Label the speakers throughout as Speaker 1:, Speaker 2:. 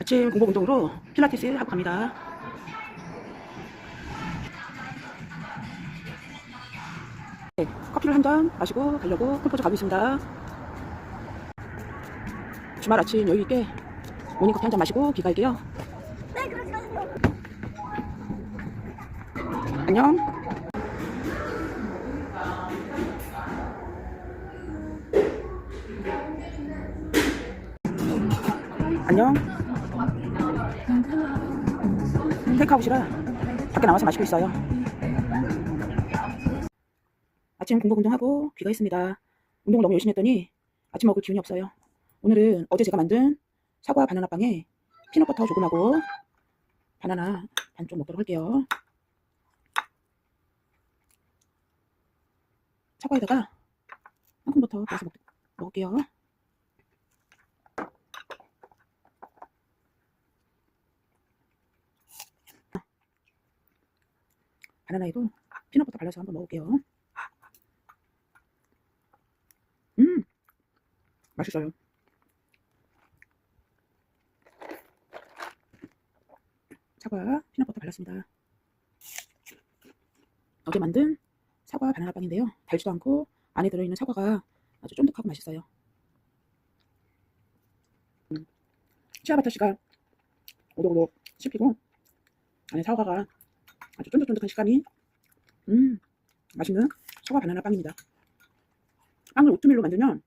Speaker 1: 아침 공복 운동으로 필라테스 하고 갑니다. 네, 커피를 한 잔 마시고 가려고 컴포즈 가고 있습니다. 주말 아침 여유 있게 모닝커피 한 잔 마시고 귀갈게요. 안녕. 안녕. 테이크아웃이라 밖에 나와서 마시고 있어요. 아침 공복 운동하고 귀가 있습니다. 운동을 너무 열심히 했더니 아침 먹을 기운이 없어요. 오늘은 어제 제가 만든 사과 바나나 빵에 피넛버터 조금하고 바나나 반쪽 먹도록 할게요. 사과에다가 황금버터 넣어서 먹, 먹을게요. 바나나에도 피넛버터 발라서 한번 먹을게요. 음, 맛있어요. 사과 피넛버터 발랐습니다. 어제 만든 사과 바나나 빵인데요. 달지도 않고 안에 들어있는 사과가 아주 쫀득하고 맛있어요. 음, 치아바타 씨가 오독오독 씹히고 안에 사과가 아주 쫀득쫀득한 식감이 음 맛있는 사과 바나나 빵입니다. 빵을 오트밀로 만들면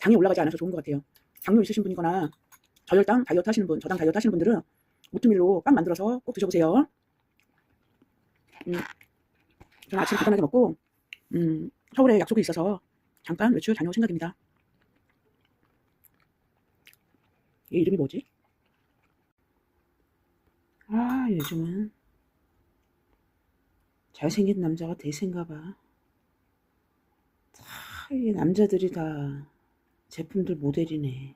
Speaker 1: 당이 올라가지 않아서 좋은 것 같아요. 당뇨 있으신 분이거나 저혈당 다이어트 하시는 분, 저당 다이어트 하시는 분들은 오트밀로 빵 만들어서 꼭 드셔보세요. 음, 저는 아침 간단하게 먹고 음, 서울에 약속이 있어서 잠깐 외출 다녀올 생각입니다. 얘 이름이 뭐지? 아 요즘은 잘생긴 남자가 대세인가 봐. 다, 이 남자들이 다 제품들 모델이네.